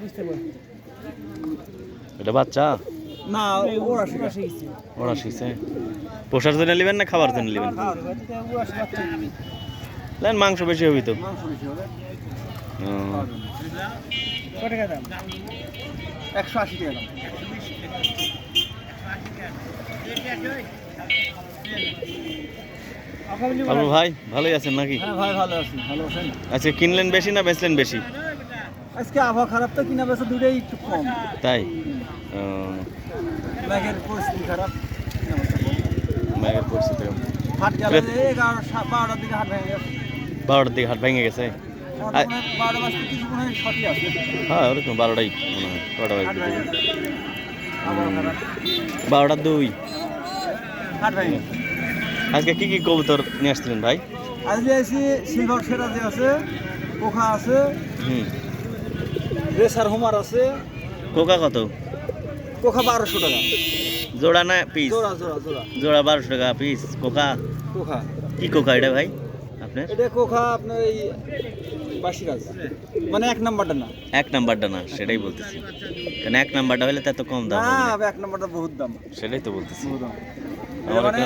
বুঝতে পারছি। এটা বাচ্চা? না ওরা শিখেছে। ওরা শিখছে। পোষার জন্য নেবেন না খাবার জন্য নেবেন? নেন মাংস বেশি হবি তো। মাংস বেশি হবে। হুম। কত টাকা দাম? একশো আশি টাকা ভাই ভালোই আছেন নাকি? হ্যাঁ ভাই ভালো আছি। ভালো আছেন? আজকে কিনলেন বেশি না বেচলেন বেশি? আজকে আবহাওয়া খারাপ তো কিনা বেচা দুটোই একটু কম। তাই? ব্যাগের পরিস্থিতি খারাপ। ব্যাগের পরিস্থিতি। হাট গেল এগারো বারোটার দিকে হাট ভেঙে গেছে। বারোটার দিকে হাট ভেঙে গেছে? হয় ওরকম বারোটাই মনে হয় বারোটা বারোটা দুই। আজকে কি কি কবুতর নিয়ে আসছিলেন ভাই? আজকে আছি সিলভার সেরাজি আছে পোখা আছে। হুম। রেসার হোমার আছে। কোকা কত? কোকা বারোশো টাকা। জোড়া না পিস জোড়া জোড়া জোড়া। জোড়া বারোশো টাকা পিস কোকা? পোখা কি কোকা এটা ভাই? আপনার? এটা কোখা আপনার এই বাসি গাছ মানে এক নাম্বারটা না। এক নাম্বারটা না সেটাই বলতেছি। কারণ এক নাম্বারটা হলে তা কম দাম না এক নাম্বারটা বহুত দাম। সেটাই তো বলতেছি। আমার মানে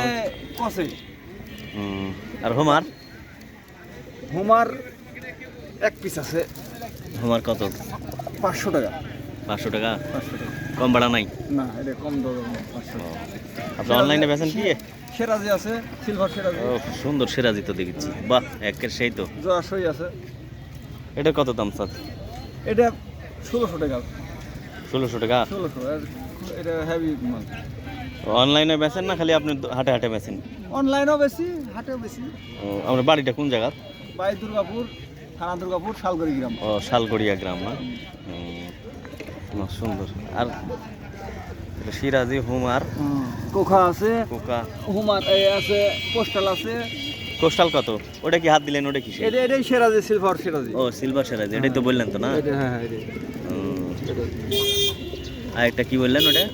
হুম, আর হোমার? হোমার এক পিস আছে। হোমার কত? পাঁচশো টাকা। পাঁচশো টাকা? পাঁচশো টাকা। কম ভাড়া নাই? না এটা কম দর পাঁচশো আপনি অনলাইনে বেছেন কি? সেরাজি আছে সিলভার সেরাজি। ও সুন্দর সিরাজি তো দেখেছি বাহ একের সেই তো। জয়াশই আছে। এটা কত দাম স্যার? এটা ষোলোশো টাকা। ষোলোশো টাকা? ষোলোশো এটা হেভি মাল। অনলাইনে বেছেন না খালি আপনি হাটে হাটে বেছেন অনলাইনও বেশি হাটেও বেশি। ও আমার বাড়িটা কোন জায়গা? বাই দুর্গাপুর। থানা দুর্গাপুর শালগড়ি গ্রাম। ও শালগড়িয়া গ্রাম না? সুন্দর। আর সিরাজি হুমার। কোখা আছে। কোকা হুমার এই আছে পোস্টাল আছে। কোস্টাল কত? ওটা কি হাত দিলেন ওটা কি এটা এটাই সেরাজি সিলভার সেরাজি। ও সিলভার সিরাজি এটাই তো বললেন তো না? হ্যাঁ হ্যাঁ। আর একটা কি বললেন ওটা?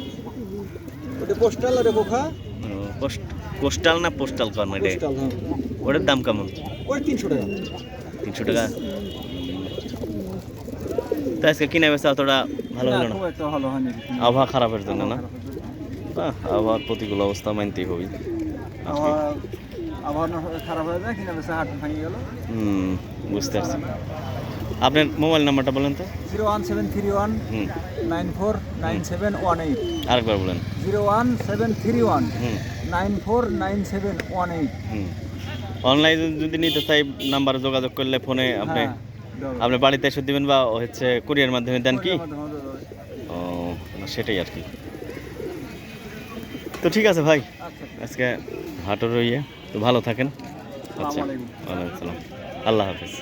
ওটা পোস্টাল আর কোখা? কোস্টাল না পোস্টাল কর্ম এটা? হ্যাঁ। ওটার দাম কেমন? ওই তিনশো টাকা। তিনশো টাকা। তো আজকে কিনে বেচা অতটা ভালো হলো না। খুব ভালো হয়নি। আবহাওয়া খারাপের জন্য না? আবহাওয়ার প্রতিকূল অবস্থা মানতেই হবি আবহাওয়া আবহাওয়া না খারাপ হয়ে যায় কিনা বেশি হাট ভেঙে গেল। হুম বুঝতে পারছি। আপনার মোবাইল নাম্বারটা বলেন তো। Zero one seven three one nine four nine seven one eight. আরেকবার বলেন। Zero one seven three one nine four nine seven one eight. অনলাইনে যদি নিতে চাই নাম্বারে যোগাযোগ করলে ফোনে আপনি হ্যাঁ, আপনি বাড়িতে এসে দিবেন বা হচ্ছে কুরিয়ার মাধ্যমে দেন কি? ও সেটাই আর কি। তো ঠিক আছে ভাই। আচ্ছা। আজকে হাটর ইয়ে। তো ভালো থাকেন। আচ্ছা। ওয়ালাইকুম আসসালাম আল্লাহ হাফেজ।